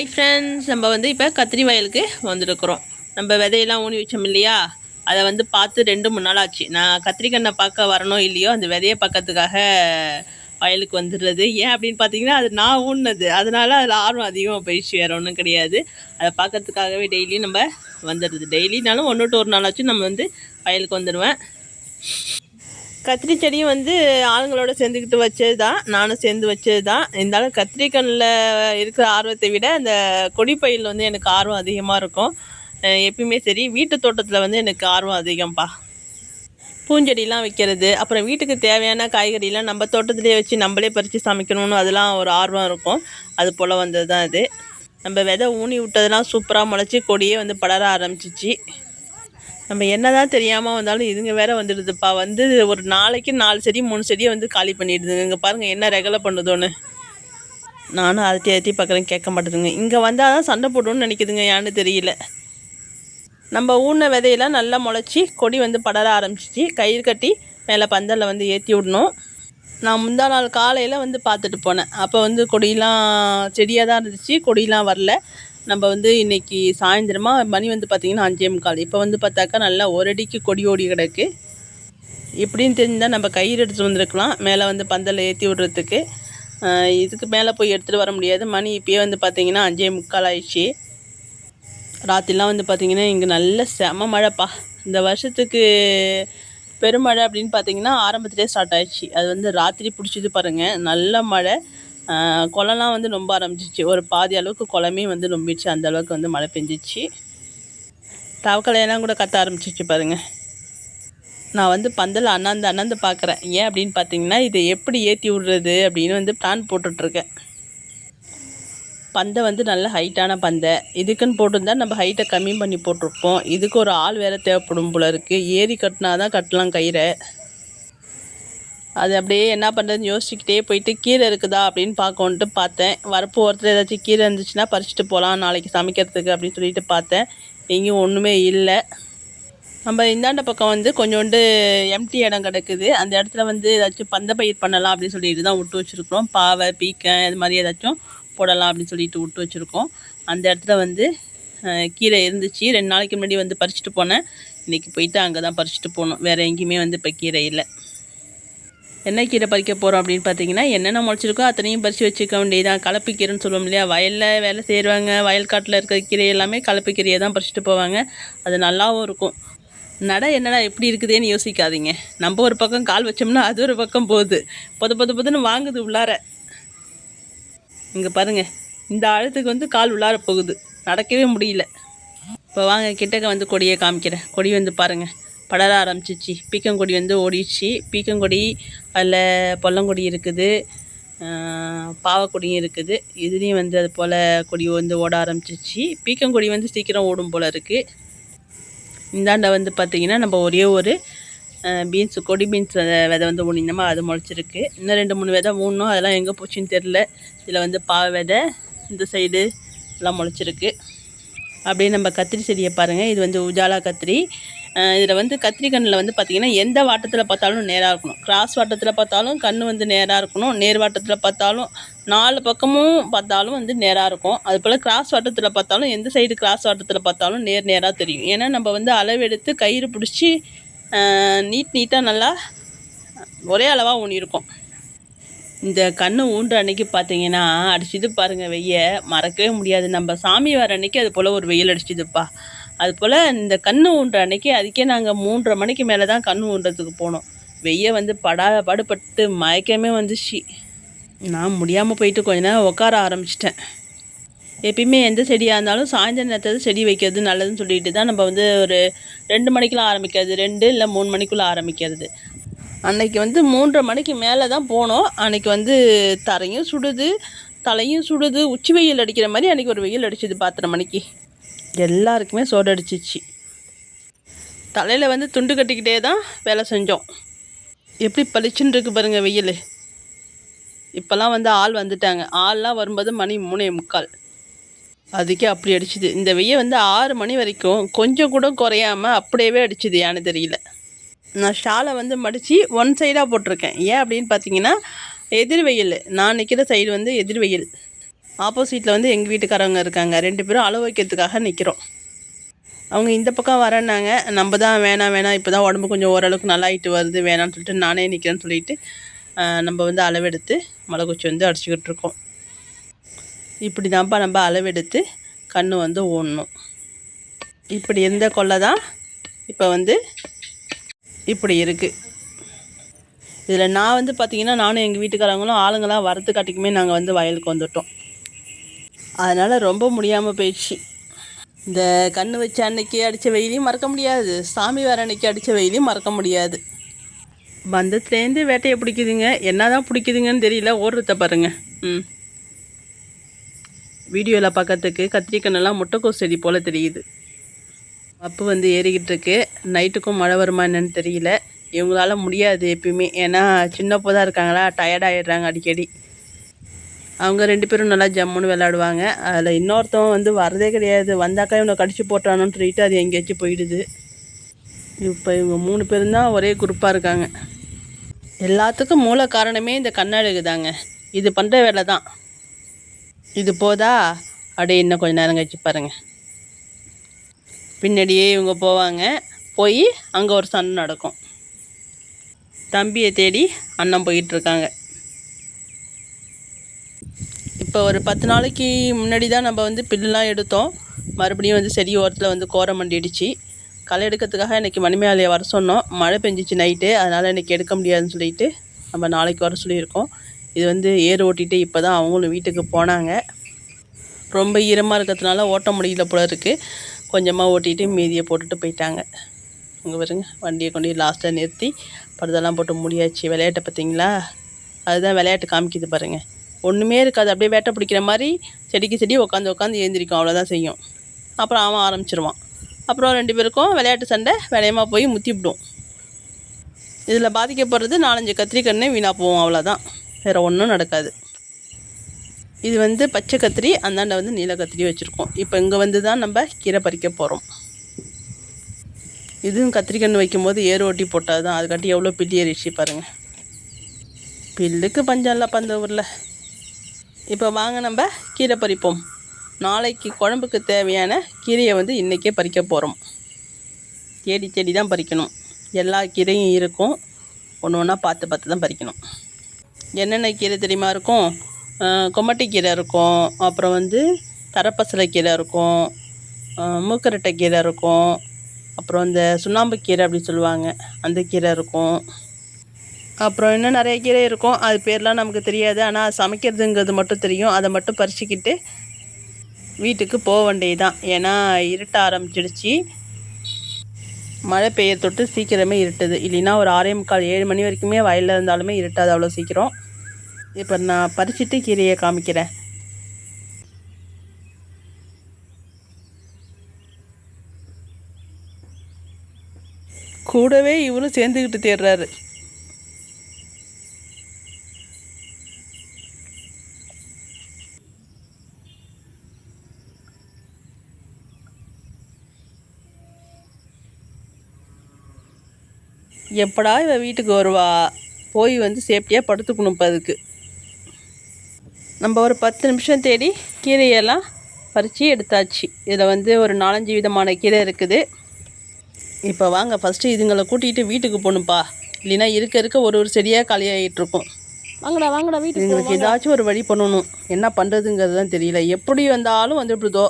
Hi friends நம்ம வந்து இப்போ கத்திரி வயலுக்கு வந்திருக்கிறோம். நம்ம விதையெல்லாம் ஊனி வச்சோம் இல்லையா? அதை வந்து பார்த்து ரெண்டு மூணு நாள் ஆச்சு. நான் கத்திரிக்கண்ணை பார்க்க வரணும் இல்லையோ அந்த விதையை பார்க்கறதுக்காக வயலுக்கு வந்துடுறது. ஏன் அப்படின்னு பார்த்தீங்கன்னா அது நான் ஊன்னது. அதனால அதில் ஆர்வம் அதிகமாக போயிடுச்சு. வேறு ஒன்றும் கிடையாது. அதை பார்க்கறதுக்காகவே டெய்லியும் நம்ம வந்துடுறது. டெய்லினாலும் ஒன்று டூ ஒரு நாளாச்சும் நம்ம வந்து வயலுக்கு வந்துடுவேன். கத்திரி செடியும் வந்து ஆளுங்களோட சேர்ந்துக்கிட்டு வச்சது தான் நானும் சேர்ந்து வச்சது தான் இருந்தாலும் கத்திரிக்கண்ணில் இருக்கிற ஆர்வத்தை விட அந்த கொடிப்பயிரில் வந்து எனக்கு ஆர்வம் அதிகமாக இருக்கும். எப்பயுமே சரி வீட்டு தோட்டத்தில் வந்து எனக்கு ஆர்வம் அதிகம்ப்பா பூஞ்செடிலாம் வைக்கிறது அப்புறம் வீட்டுக்கு தேவையான காய்கறிலாம் நம்ம தோட்டத்திலே வச்சு நம்மளே பறித்து சமைக்கணும்னு அதெல்லாம் ஒரு ஆர்வம் இருக்கும். அது போல் வந்தது தான் அது. நம்ம விதை ஊனி விட்டதெல்லாம் சூப்பராக முளைச்சி கொடியே வந்து படர ஆரம்பிச்சிச்சு. நம்ம என்னதான் தெரியாமல் வந்தாலும் இதுங்க வேற வந்துடுதுப்பா. வந்து ஒரு நாளைக்கு நாலு செடி மூணு செடியை வந்து காலி பண்ணிடுதுங்க. இங்கே பாருங்கள் என்ன ரெகலை பண்ணுதோன்னு. நானும் அதட்டி அதட்டி பார்க்குறேன் கேட்க மாட்டேதுங்க இங்கே வந்தால் தான் சண்டை போடணும்னு நினைக்குதுங்க ஏன்னு தெரியல. நம்ம ஊன விதையெல்லாம் நல்லா முளைச்சி கொடி வந்து படர ஆரம்பிச்சிச்சு. கயிறு கட்டி மேலே பந்தலில் வந்து ஏற்றி விடணும். நான் முந்தா நாள் காலையில் வந்து பார்த்துட்டு போனேன். அப்போ வந்து கொடியெலாம் செடியாக தான் இருந்துச்சு கொடியெலாம் வரல. நம்ம வந்து இன்றைக்கி சாயந்தரமாக மணி வந்து பார்த்திங்கன்னா அஞ்சே முக்கால். இப்போ வந்து பார்த்தாக்கா நல்லா ஒரு அடிக்கு கொடி ஓடி கிடக்கு. இப்படின்னு தெரிஞ்சால் நம்ம கயிறு எடுத்துகிட்டு வந்திருக்கலாம். மேலே வந்து பந்தலில் ஏற்றி விடுறதுக்கு. இதுக்கு மேலே போய் எடுத்துகிட்டு வர முடியாது. மணி இப்போயே வந்து பார்த்திங்கன்னா அஞ்சே முக்கால் ஆயிடுச்சு. ராத்திரிலாம் வந்து பார்த்திங்கன்னா இங்கே நல்ல செம மழைப்பா. இந்த வருஷத்துக்கு பெருமழை அப்படின்னு பார்த்தீங்கன்னா ஆரம்பத்துலேயே ஸ்டார்ட் ஆயிடுச்சு. அது வந்து ராத்திரி பிடிச்சது பாருங்கள் நல்ல மழை. குளம்லாம் வந்து ரொம்ப ஆரம்பிச்சிச்சு. ஒரு பாதி அளவுக்கு குளமே வந்து ரொம்பிடுச்சு. அந்த அளவுக்கு வந்து மழை பெஞ்சிச்சு. தவக்கலையெல்லாம் கூட கத்த ஆரம்பிச்சிச்சு பாருங்கள் நான் வந்து பந்தல் அண்ணாந்து அண்ணாந்து பார்க்குறேன் ஏன் அப்படின்னு பார்த்தீங்கன்னா இதை எப்படி ஏற்றி விடுறது அப்படின்னு வந்து பிளான் போட்டுட்ருக்கேன். பந்தை வந்து நல்ல ஹைட்டான பந்தை. இதுக்குன்னு போட்டிருந்தா நம்ம ஹைட்டை கம்மி பண்ணி போட்டிருப்போம். இதுக்கு ஒரு ஆள் வேறு தேவைப்படும் போல இருக்குது ஏறி கட்டினா தான் கட்டலாம் கயிறை. அது அப்படியே என்ன பண்ணுறதுன்னு யோசிச்சுக்கிட்டே போயிட்டு கீரை இருக்குதா அப்படின்னு பார்க்கணுன்ட்டு பார்த்தேன். வரப்பு ஒருத்தர் ஏதாச்சும் கீரை இருந்துச்சுன்னா பறிச்சுட்டு போகலாம் நாளைக்கு சமைக்கிறதுக்கு அப்படின்னு சொல்லிட்டு பார்த்தேன். எங்கேயும் ஒன்றுமே இல்லை. நம்ம இந்தாண்ட பக்கம் வந்து கொஞ்சோண்டு எம்டி இடம் கிடக்குது. அந்த இடத்துல வந்து ஏதாச்சும் பந்த பயிர் பண்ணலாம் அப்படின்னு சொல்லிட்டு தான் விட்டு வச்சுருக்கோம் பாவை பீக்கன் இது மாதிரி ஏதாச்சும் போடலாம் அப்படின்னு சொல்லிட்டு விட்டு வச்சுருக்கோம். அந்த இடத்துல வந்து கீரை இருந்துச்சு. ரெண்டு நாளைக்கு முன்னாடி வந்து பறிச்சுட்டு போனேன். இன்றைக்கி போயிட்டு அங்கே தான் பறிச்சுட்டு போகணும் வேறு எங்கேயுமே வந்து இப்போ கீரை இல்லை. என்ன கீரை பறிக்க போகிறோம் அப்படின்னு பார்த்தீங்கன்னா என்னென்ன முளைச்சிருக்கோ அத்தனையும் பறித்து வச்சுக்க வேண்டியதான் கலப்பு கீரைன்னு சொல்லுவோம் இல்லையா? வயலில் வேலை செய்கிறவங்க வயல் காட்டில் இருக்கிற கீரை எல்லாமே கலப்பு கீரையை தான் பறிச்சுட்டு போவாங்க. அது நல்லாவும் இருக்கும். நடை என்னடா எப்படி இருக்குதுன்னு யோசிக்காதீங்க. நம்ம ஒரு பக்கம் கால் வச்சோம்னா அது ஒரு பக்கம் போகுது. பொது பொது பொதுன்னு வாங்குது உள்ளார. இங்கே பாருங்க. இந்த ஆழத்துக்கு வந்து கால் உள்ளார போகுது. நடக்கவே முடியல. இப்போ வாங்க கிட்டக்க வந்து கொடியை காமிக்கிறேன். கொடி வந்து பாருங்கள் படர ஆரம்பிச்சிச்சு. பீக்கங்கொடி வந்து ஓடிடுச்சு பீக்கங்கொடி அதில் பொல்லங்கொடி இருக்குது. பாவக்கொடியும் இருக்குது. இதுலேயும் வந்து அது போல் கொடி வந்து ஓட ஆரம்பிச்சிச்சு. பீக்கங்கொடி வந்து சீக்கிரம் ஓடும் போல் இருக்குது இந்தாண்டை வந்து பார்த்திங்கன்னா நம்ம ஒரே ஒரு பீன்ஸ் கொடி பீன்ஸ் விதை வந்து ஊனிந்தோமா அது முளைச்சிருக்கு. இன்னும் ரெண்டு மூணு விதை ஊடணும் அதெல்லாம் எங்கே போச்சுன்னு தெரில இதில் வந்து பாவ விதை இந்த சைடு எல்லாம் முளைச்சிருக்கு. அப்படியே நம்ம கத்திரி செடியை பாருங்கள் இது வந்து உஜாலா கத்திரி. இதில் வந்து கத்திரி கண்ணில் வந்து பார்த்திங்கன்னா எந்த வாட்டத்தில் பார்த்தாலும் நேராக இருக்கணும். கிராஸ் வாட்டத்தில் பார்த்தாலும் கண் வந்து நேராக இருக்கணும். நேர் வாட்டத்தில் பார்த்தாலும் நாலு பக்கமும் பார்த்தாலும் வந்து நேராக இருக்கும். அது போல் கிராஸ் வாட்டத்தில் பார்த்தாலும் எந்த சைடு கிராஸ் வாட்டத்தில் பார்த்தாலும் நேர் நேராக தெரியும். ஏன்னா நம்ம வந்து அளவெடுத்து கயிறு பிடிச்சி நீட் நீட்டாக நல்லா ஒரே அளவாக ஊனியிருக்கோம் இந்த கண்ணு ஊன்ற அன்னைக்கு பார்த்தீங்கன்னா அடிச்சுது பாருங்கள் வெய்ய. மறக்கவே முடியாது. நம்ம சாமி வர அன்னைக்கு அது போல் ஒரு வெயில் அடிச்சுதுப்பா. அது போல் இந்த கன்று ஊன்ற அன்னைக்கு அதுக்கே நாங்கள் மூன்றரை மணிக்கு மேலே தான் கன்று ஊன்றதுக்கு போனோம். வெய்ய வந்து படாத பாடுபட்டு மயக்கமே வந்துச்சு. நான் முடியாமல் போயிட்டு கொஞ்ச நேரம் உட்கார ஆரம்பிச்சிட்டேன். எப்பயுமே எந்த செடியாக இருந்தாலும் சாயந்தர நேரத்தில் செடி வைக்கிறது நல்லதுன்னு சொல்லிட்டு தான் நம்ம வந்து ஒரு ரெண்டு மணிக்கெலாம் ஆரம்பிக்கிறது ரெண்டு இல்லை மூணு மணிக்குள்ளே ஆரம்பிக்கிறது. அன்னைக்கு வந்து மூன்றரை மணிக்கு மேலே தான் போனோம். அன்னைக்கு வந்து தரையும் சுடுது தலையும் சுடுது உச்சி வெயில் அடிக்கிற மாதிரி அன்றைக்கி ஒரு வெயில் அடிச்சுது பத்தரை மணிக்கு எல்லாருக்குமே சோடடிச்சிச்சு தலையில் வந்து துண்டு கட்டிக்கிட்டே தான் வேலை செஞ்சோம். எப்படி பளிச்சுன்னு இருக்கு பாருங்கள் வெயில். இப்போல்லாம் வந்து ஆள் வந்துட்டாங்க. ஆள்லாம் வரும்போது மணி மூணே முக்கால். அதுக்கே அப்படி அடிச்சுது. இந்த வெய்ய வந்து ஆறு மணி வரைக்கும் கொஞ்சம் கூட குறையாம அப்படியே அடிச்சுது ஏன்னு தெரியல. நான் ஷாலை வந்து மடித்து ஒன் சைடாக போட்டிருக்கேன். ஏன் அப்படின்னு பார்த்தீங்கன்னா எதிர் வெயில். நான் நிற்கிற சைடு வந்து எதிர் வெயில். ஆப்போசிட்டில் வந்து எங்கள் வீட்டுக்காரவங்க இருக்காங்க. ரெண்டு பேரும் அளவு வைக்கிறதுக்காக நிற்கிறோம் அவங்க இந்த பக்கம் வரேன்னாங்க. நம்ம தான் வேணாம் வேணாம் இப்போ தான் உடம்பு கொஞ்சம் ஓரளவுக்கு நல்லாயிட்டு வருது. வேணாம்னு சொல்லிட்டு நானே நிற்கிறேன்னு சொல்லிட்டு நம்ம வந்து அளவெடுத்து மலைக்குச்சி வந்து அடிச்சுக்கிட்டு இருக்கோம். இப்படி தான்ப்பா நம்ம அளவெடுத்து கண்ணு வந்து ஓடணும். இப்படி இருந்த கொள்ளை தான் இப்போ வந்து இப்படி இருக்குது இதில் நான் வந்து பார்த்திங்கன்னா நானும் எங்கள் வீட்டுக்காரங்களும் ஆளுங்களாம் வரத்துக்காட்டிக்குமே நாங்கள் வந்து வயலுக்கு வந்துட்டோம். அதனால் ரொம்ப முடியாமல் போயிடுச்சு. இந்த கண்ணு வச்ச அன்னைக்கு அடித்த வெயிலையும் மறக்க முடியாது. சாமி வர அன்னைக்கு அடித்த வெயிலையும் மறக்க முடியாது. பந்தத்துலேருந்து வேட்டையை பிடிக்குதுங்க. என்ன தான் பிடிக்குதுங்கன்னு தெரியல. ஓடுறத பாருங்கள் ம். வீடியோவில் பார்க்கறதுக்கு கத்திரிக்கண்ணெல்லாம் முட்டைக்கோஸ் செடி போல் தெரியுது. அப்பு வந்து ஏறிக்கிட்டு இருக்கு. நைட்டுக்கும் மழை வருமா என்னன்னு தெரியல. இவங்களால முடியாது எப்பயுமே. ஏன்னா சின்ன தான் இருக்காங்களா? டயர்ட் ஆயிடுறாங்க அடிக்கடி. அவங்க ரெண்டு பேரும் நல்லா ஜம்முன்னு விளையாடுவாங்க. அதில் இன்னொருத்தவன் வந்து வரதே கிடையாது. வந்தாக்கா இவனை கடிச்சு போட்டானோன்னு சொல்லிட்டு அது எங்கேயாச்சும் போயிடுது. இப்போ இவங்க மூணு பேரும் தான் ஒரே குரூப்பாக இருக்காங்க. எல்லாத்துக்கும் மூல காரணமே இந்த கண்ணழகு தாங்க. இது பண்ணுற வேலை தான். இது போதா? அப்படியே இன்னும் கொஞ்ச நேரம் கழிச்சு பாருங்கள் பின்னாடியே இவங்க போவாங்க. போய் அங்கே ஒரு சண்டை நடக்கும். தம்பியை தேடி அண்ணன் போயிட்டுருக்காங்க இப்போ ஒரு பத்து நாளைக்கு முன்னாடி தான் நம்ம வந்து பில்லுலாம் எடுத்தோம். மறுபடியும் வந்து செடி ஓரத்தில் வந்து கோரம் மண்டிடுச்சு. களை எடுக்கிறதுக்காக இன்றைக்கி மணிமேலையை வர சொன்னோம். மழை பெஞ்சிச்சு நைட்டு அதனால் இன்றைக்கி எடுக்க முடியாதுன்னு சொல்லிட்டு நம்ம நாளைக்கு வர சொல்லியிருக்கோம். இது வந்து ஏர் ஓட்டிகிட்டு இப்போ தான் அவங்களும் வீட்டுக்கு போனாங்க. ரொம்ப ஈரமாக இருக்கிறதுனால ஓட்ட முடியல போல இருக்குது கொஞ்சமாக ஓட்டிகிட்டு மீதியை போட்டுட்டு போயிட்டாங்க. இங்கே பாருங்க வண்டியை கொண்டு லாஸ்ட்டில் நிறுத்தி படுதெல்லாம் போட்டு முடியாச்சு. விளையாட்டை பார்த்தீங்களா? அதுதான் விளையாட்டு காமிக்குது பாருங்கள் ஒன்றுமே இருக்காது. அப்படியே வேட்டை பிடிக்கிற மாதிரி செடிக்கு செடி உட்காந்து உட்காந்து ஏந்திரிக்கும் அவ்வளோதான் செய்யும். அப்புறம் அவன் ஆரம்பிச்சிருவான். அப்புறம் ரெண்டு பேருக்கும் விளையாட்டு சண்டை விளையமாக போய் முத்திவிடும் இதில் பாதிக்கப்படுறது நாலஞ்சு கத்திரிக்கண்ணே வீணாக போவோம் அவ்வளோதான் வேறு ஒன்றும் நடக்காது. இது வந்து பச்சை கத்திரி அந்தாண்ட வந்து நீல கத்திரி வச்சுருக்கோம். இப்போ இங்கே வந்து தான் நம்ம கீரை பறிக்க போகிறோம் இதுவும் கத்திரிக்கன்று வைக்கும்போது ஏர் ஓட்டி போட்டால் தான் அதுக்காட்டி எவ்வளோ பில்லி ஏறிச்சு பாருங்கள் பில்லுக்கு பஞ்சம் இல்லை அந்த ஊரில். இப்போ வாங்க நம்ம கீரை பறிப்போம். நாளைக்கு குழம்புக்கு தேவையான கீரையை வந்து இன்றைக்கே பறிக்க போகிறோம் தேடி தேடி தான் பறிக்கணும். எல்லா கீரையும் இருக்கும். ஒன்று ஒன்றா பார்த்து பார்த்து தான் பறிக்கணும். என்னென்ன கீரை தெரியுமா இருக்கும்? அஹ் கொமட்டி கீரை இருக்கும். அப்புறம் வந்து தரப்பசலை கீரை இருக்கும். மூக்கரட்டை கீரை இருக்கும். அப்புறம் இந்த சுண்ணாம்பு கீரை அப்படின்னு சொல்லுவாங்க. அந்த கீரை இருக்கும். அப்புறம் இன்னும் நிறைய கீரை இருக்கும். அது பேர்லாம் நமக்கு தெரியாது. ஆனால் சமைக்கிறதுங்கிறது மட்டும் தெரியும். அதை மட்டும் பறிச்சுக்கிட்டு வீட்டுக்கு போக வேண்டியது தான் ஏன்னா இருட்ட ஆரம்பிச்சிடுச்சு. மழை பெய்ய தொட்டு சீக்கிரமே இருட்டுது. இல்லைன்னா ஒரு ஆறே முக்கால் ஏழு மணி வரைக்குமே வயலில் இருந்தாலுமே இருட்டாது அவ்வளோ சீக்கிரம். இப்போ நான் பறிச்சுட்டு கீரையை காமிக்கிறேன். கூடவே இவரும் சேர்ந்துக்கிட்டு தேடுறாரு. எப்படா இவ வீட்டுக்கு வருவா? போய் வந்து சேஃப்டியாக படுத்துக்கணும் இப்போ அதுக்கு. நம்ம ஒரு பத்து நிமிஷம் தேடி கீரையெல்லாம் பறித்து எடுத்தாச்சு. இதில் வந்து ஒரு நாலஞ்சு விதமான கீரை இருக்குது. இப்போ வாங்க ஃபஸ்ட்டு இதுங்களை கூட்டிகிட்டு வீட்டுக்கு போகணும்ப்பா இல்லைன்னா இருக்க இருக்க ஒரு ஒரு செடியாக காலியாகிட்டு இருக்கும் வாங்கடா வாங்கடா வீட்டுக்கு இதுங்களுக்கு ஏதாச்சும் ஒரு வழி பண்ணணும். என்ன பண்ணுறதுங்கிறது தான் தெரியல. எப்படி வந்தாலும் வந்துவிடுதோ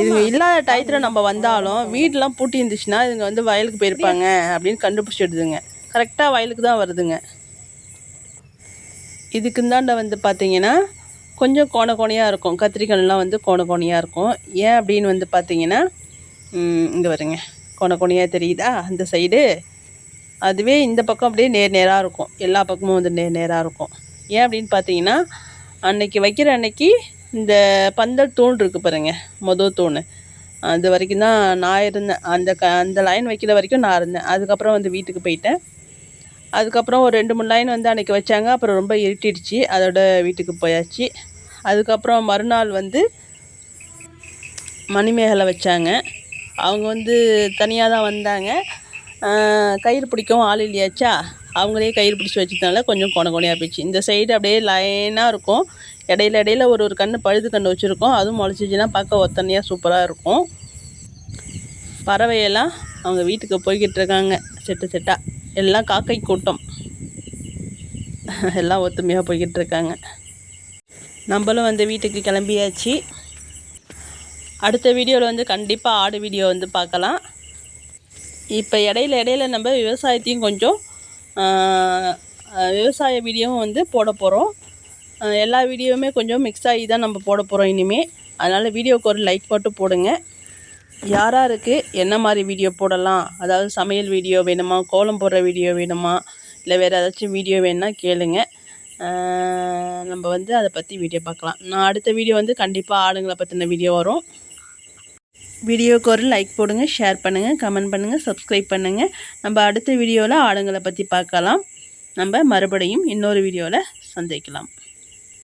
இதுங்க இல்லாத டயத்தில் நம்ம வந்தாலும் வீடெலாம் பூட்டி இருந்துச்சுன்னா இதுங்க வந்து வயலுக்கு போயிருப்பாங்க அப்படின்னு கண்டுபிடிச்சிடுதுங்க. கரெக்டாக வயலுக்கு தான் வருதுங்க. இதுக்கு இந்தாண்ட வந்து பார்த்தீங்கன்னா கொஞ்சம் கோண கோணையாக இருக்கும். கத்திரிக்கல்லாம் வந்து கோண கோணையாக இருக்கும். ஏன் அப்படின்னு வந்து பார்த்தீங்கன்னா இங்கே வருங்க. கோண கோணையாக தெரியுதா? அந்த சைடு அதுவே இந்த பக்கம் அப்படியே நேர் நேராக இருக்கும். எல்லா பக்கமும் வந்து நேர் நேராக இருக்கும். ஏன் அப்படின்னு பார்த்தீங்கன்னா அன்னைக்கு வைக்கிற அன்னைக்கு இந்த பந்தல் தூண் இருக்குது பாருங்க மொதல் தூண் அது வரைக்கும் தான் நான் இருந்தேன். அந்த க அந்த லைன் வைக்கிற வரைக்கும் நான் இருந்தேன். அதுக்கப்புறம் வந்து வீட்டுக்கு போயிட்டேன். அதுக்கப்புறம் ஒரு ரெண்டு மூணு லைன் வந்து அன்றைக்கி வச்சாங்க. அப்புறம் ரொம்ப இருட்டிடுச்சு. அதோட வீட்டுக்கு போயாச்சு. அதுக்கப்புறம் மறுநாள் வந்து மணிமேகலை வச்சாங்க. அவங்க வந்து தனியாக தான் வந்தாங்க. கயிறு பிடிக்கவும் ஆள் இல்லையாச்சா? அவங்களே கயிறு பிடிச்சி வச்சதுனால கொஞ்சம் கொண கொனையாக போச்சு இந்த சைடு அப்படியே லைனாக இருக்கும். இடையில இடையில ஒரு ஒரு கன்று பழுது கன்று வச்சுருக்கோம். அதுவும் முளைச்சிச்சின்னா பார்க்க ஒத்தனையாக சூப்பராக இருக்கும். பறவையெல்லாம் அவங்க வீட்டுக்கு போய்கிட்டு இருக்காங்க. செட்டு செட்டாக எல்லாம் காக்கை கூட்டம். எல்லாம் ஒத்துமையாக போய்கிட்டு இருக்காங்க. நம்மளும் வந்து வீட்டுக்கு கிளம்பியாச்சு. அடுத்த வீடியோவில் வந்து கண்டிப்பாக ஆடு வீடியோ வந்து பார்க்கலாம். இப்போ இடையில இடையில நம்ம விவசாயத்தையும் கொஞ்சம் விவசாய வீடியோவும் வந்து போட போகிறோம் எல்லா வீடியோவுமே கொஞ்சம் மிக்ஸ் ஆகி தான் நம்ம போட போகிறோம் இனிமேல் அதனால் வீடியோவுக்கு ஒரு லைக் மட்டும் போடுங்க. யாராருக்கு என்ன மாதிரி வீடியோ போடலாம்? அதாவது சமையல் வீடியோ வேணுமா? கோலம் போடுற வீடியோ வேணுமா? இல்லை வேறு ஏதாச்சும் வீடியோ வேணுன்னா கேளுங்க. நம்ம வந்து அதை பற்றி வீடியோ பார்க்கலாம். நான் அடுத்த வீடியோ வந்து கண்டிப்பாக ஆடுங்களை பற்றின வீடியோ வரும். வீடியோவுக்கு ஒரு லைக் போடுங்க ஷேர் பண்ணுங்கள் கமெண்ட் பண்ணுங்கள் சப்ஸ்கிரைப் பண்ணுங்கள் நம்ம அடுத்த வீடியோவில் ஆடுங்களை பற்றி பார்க்கலாம். நம்ம மறுபடியும் இன்னொரு வீடியோவில் சந்திக்கலாம்.